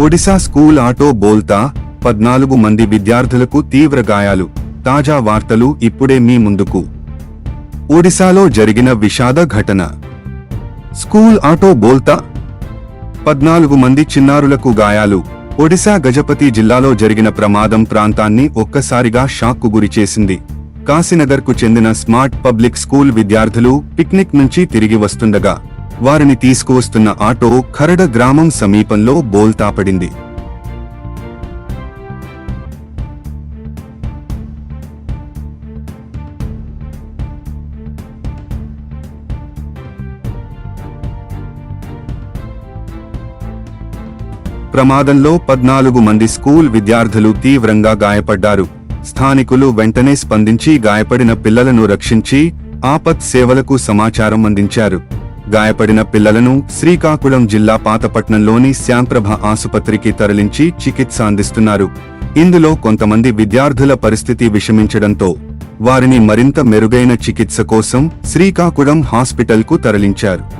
Odisha school auto బోల్తా పద్నాలుగు మంది విద్యార్థులకు తీవ్ర గాయాలు. తాజా వార్తలు ఇప్పుడే మీ ముందుకు. ఒడిశాలో జరిగిన విషాద ఘటన. స్కూల్ ఆటో బోల్తా పద్నాలుగు మంది చిన్నారులకు గాయాలు. ఒడిశా గజపతి జిల్లాలో జరిగిన ప్రమాదం ప్రాంతాన్ని ఒక్కసారిగా షాక్కు గురిచేసింది కాశీనగర్కు చెందిన స్మార్ట్ పబ్లిక్ స్కూల్ విద్యార్థులు పిక్నిక్ నుంచి తిరిగి వస్తుండగా వారిని తీసుకువస్తున్న ఆటో ఖరడ గ్రామం సమీపంలో బోల్తాపడింది. ప్రమాదంలో పద్నాలుగు మంది స్కూల్ విద్యార్థులు తీవ్రంగా గాయపడ్డారు. స్థానికులు వెంటనే స్పందించి గాయపడిన పిల్లలను రక్షించి ఆపత్ సేవలకు సమాచారం అందించారు. గాయపడిన పిల్లలను శ్రీకాకుళం జిల్లా పాతపట్నంలోని శ్యాంప్రభ ఆసుపత్రికి తరలించి చికిత్స అందిస్తున్నారు. ఇందులో కొంతమంది విద్యార్థుల పరిస్థితి విషమించడంతో వారిని మరింత మెరుగైన చికిత్స కోసం శ్రీకాకుళం హాస్పిటల్కు తరలించారు.